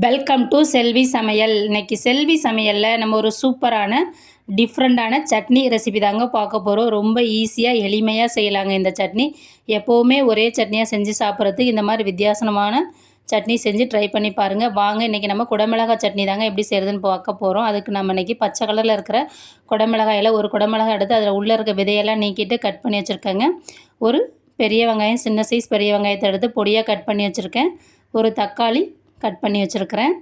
Welcome to செல்வி சமையல் இன்னைக்கு செல்வி சமையலில் நம்ம ஒரு சூப்பரான டிஃப்ரெண்ட்டான சட்னி ரெசிபி தாங்க பார்க்க போகிறோம் ரொம்ப ஈஸியாக எளிமையாக செய்யலாங்க இந்த சட்னி. எப்போவுமே ஒரே சட்னியாக செஞ்சு சாப்பிட்றதுக்கு இந்த மாதிரி வித்தியாசமான சட்னி செஞ்சு ட்ரை பண்ணி பாருங்கள் வாங்க இன்றைக்கி நம்ம குடமிளகா சட்னி தாங்க எப்படி செய்கிறதுன்னு பார்க்க போகிறோம் அதுக்கு நம்ம இன்றைக்கி பச்சை கலரில் இருக்கிற குடமிளகாயில் ஒரு குடமிளகாய் எடுத்து அதில் உள்ளே இருக்க விதையெல்லாம் நீக்கிட்டு கட் பண்ணி வச்சுருக்கேங்க. ஒரு பெரிய வெங்காயம் சின்ன சைஸ் பெரிய வெங்காயத்தை எடுத்து பொடியாக கட் பண்ணி வச்சுருக்கேன். ஒரு தக்காளி கட் பண்ணி வச்சுருக்கிறேன்.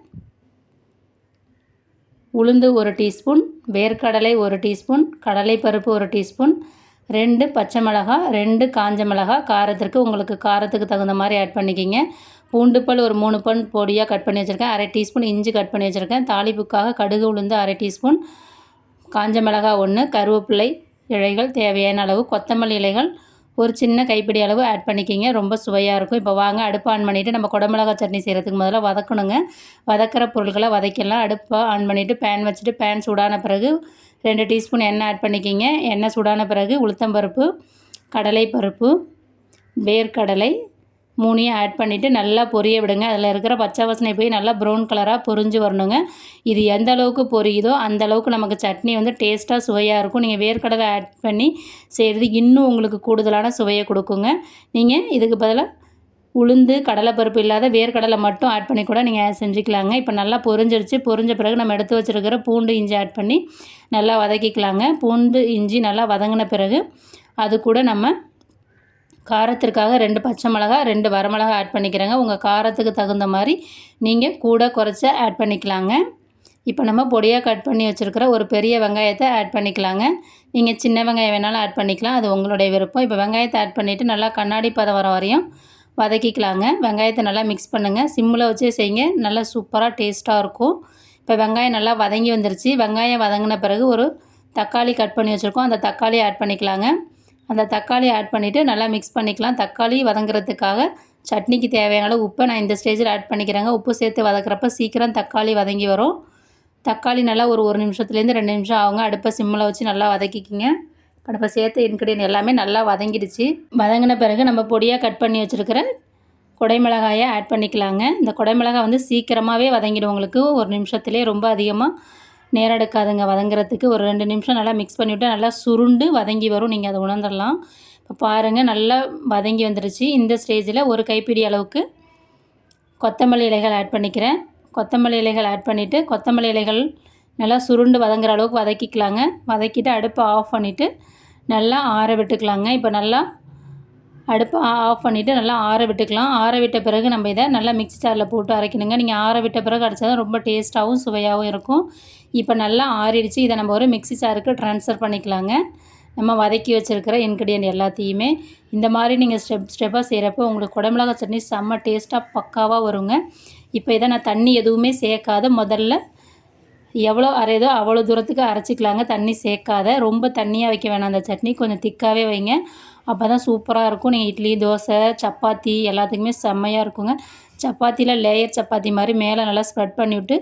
உளுந்து ஒரு டீஸ்பூன் வேர்க்கடலை ஒரு டீஸ்பூன் கடலைப்பருப்பு ஒரு டீஸ்பூன் ரெண்டு பச்சை மிளகா ரெண்டு காஞ்ச மிளகா காரத்திற்கு உங்களுக்கு காரத்துக்கு தகுந்த மாதிரி ஆட் பண்ணிக்கிங்க. பூண்டு பல் ஒரு மூணு பல் பொடியாக கட் பண்ணி வச்சுருக்கேன். அரை டீஸ்பூன் இஞ்சி கட் பண்ணி வச்சுருக்கேன். தாளிப்புக்காக கடுகு உளுந்து அரை டீஸ்பூன் காஞ்ச மிளகா ஒன்று கருவேப்பிலை இலைகள் தேவையான அளவு கொத்தமல்லி இலைகள் ஒரு சின்ன கைப்பிடி அளவு ஆட் பண்ணிக்கிங்க. ரொம்ப சுவையாக இருக்கும். இப்போ வாங்க அடுப்பு ஆன் பண்ணிவிட்டு நம்ம குடமிளகா சட்னி செய்கிறதுக்கு முதல்ல வதக்கணுங்க. வதக்கிற பொருட்களை வதக்கிடலாம். அடுப்பை ஆன் பண்ணிவிட்டு பேன் வச்சுட்டு பேன் சூடான பிறகு ரெண்டு டீஸ்பூன் எண்ணெய் ஆட் பண்ணிக்கிங்க. எண்ணெய் சூடான பிறகு உளுத்தம்பருப்பு கடலைப்பருப்பு வேர்க்கடலை மூணையும் ஆட் பண்ணிவிட்டு நல்லா பொரிய விடுங்க. அதில் இருக்கிற பச்சை வாசனை போய் நல்லா ப்ரௌன் கலராக பொரிஞ்சு வரணுங்க. இது எந்த அளவுக்கு பொரியுதோ அந்த அளவுக்கு நமக்கு சட்னி வந்து டேஸ்ட்டாக சுவையாக இருக்கும். நீங்கள் வேர்க்கடலை ஆட் பண்ணி செய்கிறது இன்னும் உங்களுக்கு கூடுதலான சுவையை கொடுக்குங்க. நீங்கள் இதுக்கு பதிலாக உளுந்து கடலைப்பருப்பு இல்லாத வேர்க்கடலை மட்டும் ஆட் பண்ணி கூட நீங்கள் செஞ்சுக்கலாங்க. இப்போ நல்லா பொரிஞ்சிருச்சு. பொரிஞ்ச பிறகு நம்ம எடுத்து வச்சுருக்கிற பூண்டு இஞ்சி ஆட் பண்ணி நல்லா வதக்கிக்கலாங்க. பூண்டு இஞ்சி நல்லா வதங்கின பிறகு அது கூட நம்ம காரத்திற்காக ரெண்டு பச்சை மிளகா ரெண்டு வரமிளகா ஆட் பண்ணிக்கிறேங்க. உங்கள் காரத்துக்கு தகுந்த மாதிரி நீங்கள் கூட குறைச்ச ஆட் பண்ணிக்கலாங்க. இப்போ நம்ம பொடியாக கட் பண்ணி வச்சுருக்கிற ஒரு பெரிய வெங்காயத்தை ஆட் பண்ணிக்கலாங்க. நீங்கள் சின்ன வெங்காயம் வேணாலும் ஆட் பண்ணிக்கலாம். அது உங்களுடைய விருப்பம். இப்போ வெங்காயத்தை ஆட் பண்ணிவிட்டு நல்லா கண்ணாடி பதம் வர வரையும் வதக்கிக்கலாங்க. வெங்காயத்தை நல்லா மிக்ஸ் பண்ணுங்கள் சிம்மில் வச்சே செய்யுங்க. நல்லா சூப்பராக டேஸ்ட்டாக இருக்கும். இப்போ வெங்காயம் நல்லா வதங்கி வந்துருச்சு. வெங்காயம் வதங்கின பிறகு ஒரு தக்காளி கட் பண்ணி வச்சுருக்கோம். அந்த தக்காளியை ஆட் பண்ணிக்கலாங்க. அந்த தக்காளி ஆட் பண்ணிவிட்டு நல்லா மிக்ஸ் பண்ணிக்கலாம். தக்காளி வதங்குறதுக்காக சட்னிக்கு தேவையான உப்பை நான் இந்த ஸ்டேஜில் ஆட் பண்ணிக்கிறேங்க. உப்பு சேர்த்து வதக்குறப்ப சீக்கிரம் தக்காளி வதங்கி வரும். தக்காளி நல்லா ஒரு ஒரு நிமிஷத்துலேருந்து ரெண்டு நிமிஷம் ஆகுங்க. அடுப்பை சிம்மில் வச்சு நல்லா வதக்கிக்கிங்க. அடுப்பை சேர்த்து இன்க்ரீடியன் எல்லாமே நல்லா வதங்கிடுச்சு. வதங்கின பிறகு நம்ம பொடியாக கட் பண்ணி வச்சுருக்கிற குடைமிளகாயை ஆட் பண்ணிக்கலாங்க. இந்த குடைமிளகாய் வந்து சீக்கிரமாகவே வதங்கிடும் உங்களுக்கு. ஒரு நிமிஷத்துலேயே ரொம்ப அதிகமாக நேரம் எடுக்காதுங்க. வதங்குறதுக்கு ஒரு ரெண்டு நிமிஷம் நல்லா மிக்ஸ் பண்ணிவிட்டு நல்லா சுருண்டு வதங்கி வரும். நீங்கள் அதை உணர்ந்துடலாம். இப்போ பாருங்கள் நல்லா வதங்கி வந்துருச்சு. இந்த ஸ்டேஜில் ஒரு கைப்பிடி அளவுக்கு கொத்தமல்லி இலைகள் ஆட் பண்ணிக்கிறேன். கொத்தமல்லி இலைகள் ஆட் பண்ணிவிட்டு கொத்தமல்லி இலைகள் நல்லா சுருண்டு வதங்குற அளவுக்கு வதக்கிக்கலாங்க. வதக்கிட்டு அடுப்பை ஆஃப் பண்ணிவிட்டு நல்லா ஆற விட்டுக்கலாங்க. இப்போ நல்லா அடுப்பை ஆஃப் பண்ணிவிட்டு நல்லா ஆற விட்டுக்கலாம். ஆற விட்ட பிறகு நம்ம இதை நல்லா மிக்ஸி ஜாரில் போட்டு அரைக்கணுங்க. நீங்கள் ஆற விட்ட பிறகு அரைச்சா தான் ரொம்ப டேஸ்ட்டாகவும் சுவையாகவும் இருக்கும். இப்போ நல்லா ஆறிடுச்சு. இதை நம்ம ஒரு மிக்ஸி ஜாருக்கு ட்ரான்ஸ்ஃபர் பண்ணிக்கலாங்க. நம்ம வதக்கி வச்சுருக்கிற இன்க்ரீடியன்ட் எல்லாத்தையுமே. இந்த மாதிரி நீங்கள் ஸ்டெப் ஸ்டெப்பாக செய்கிறப்போ உங்களுக்கு குடமிளகா சட்னி செம்ம டேஸ்ட்டாக பக்காவாக வருங்க. இப்போ இதை நான் தண்ணி எதுவுமே சேர்க்காத. முதல்ல எவ்வளோ அரையுதோ அவ்வளோ தூரத்துக்கு அரைச்சிக்கலாங்க. தண்ணி சேர்க்காத. ரொம்ப தண்ணியாக வைக்க வேணாம் அந்த சட்னி. கொஞ்சம் திக்காகவே வைங்க. அப்போ தான் சூப்பராக இருக்கும். நீங்கள் இட்லி தோசை சப்பாத்தி எல்லாத்துக்குமே செம்மையாக இருக்குங்க. சப்பாத்தியில் லேயர் சப்பாத்தி மாதிரி மேலே நல்லா ஸ்ப்ரெட் பண்ணிவிட்டு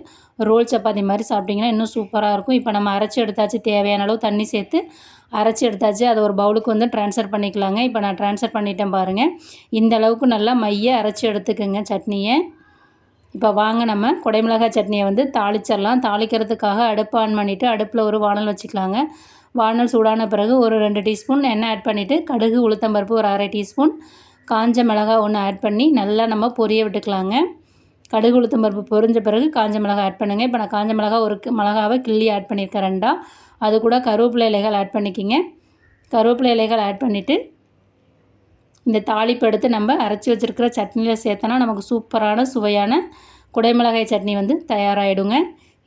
ரோல் சப்பாத்தி மாதிரி சாப்பிட்டிங்கன்னா இன்னும் சூப்பராக இருக்கும். இப்போ நம்ம அரைச்சி எடுத்தாச்சு தேவையான அளவு தண்ணி சேர்த்து அரைச்சி எடுத்தாச்சு அதை ஒரு பவுலுக்கு வந்து ட்ரான்ஸ்ஃபர் பண்ணிக்கலாங்க. இப்போ நான் ட்ரான்ஸ்ஃபர் பண்ணிட்டேன் பாருங்கள் இந்த அளவுக்கு நல்லா மைய அரைச்சி எடுத்துக்கோங்க சட்னியை. இப்போ வாங்க நம்ம. குடைமிளகாய் சட்னியை வந்து தாளிச்சிடலாம். தாளிக்கிறதுக்காக அடுப்பு ஆன் பண்ணிவிட்டு அடுப்பில் ஒரு வானல் வச்சுக்கலாங்க. வானல் சூடான பிறகு ஒரு ரெண்டு டீஸ்பூன் எண்ணெய் ஆட் பண்ணிவிட்டு கடுகு உளுத்தம்பருப்பு ஒரு அரை டீஸ்பூன். காஞ்ச மிளகாய் ஒன்று ஆட் பண்ணி நல்லா நம்ம பொரிய விட்டுக்கலாங்க. கடுகு உளுத்தம்பருப்பு பொரிஞ்ச பிறகு காஞ்ச மிளகாய் ஆட் பண்ணுங்கள் இப்போ நான் காஞ்ச மிளகாய் ஒரு மிளகாவை கிள்ளி ஆட் பண்ணியிருக்கேன் ரெண்டா. அது கூட கருவேப்பிலை இலைகள் ஆட் பண்ணிக்கிங்க. கருவேப்பிலை இலைகள் ஆட் பண்ணிவிட்டு இந்த தாளிப்பு எடுத்து நம்ம அரைச்சி வச்சுருக்கிற சட்னியில் சேர்த்தனா நமக்கு சூப்பரான சுவையான குடைமிளகாய் சட்னி வந்து தயாராகிடுங்க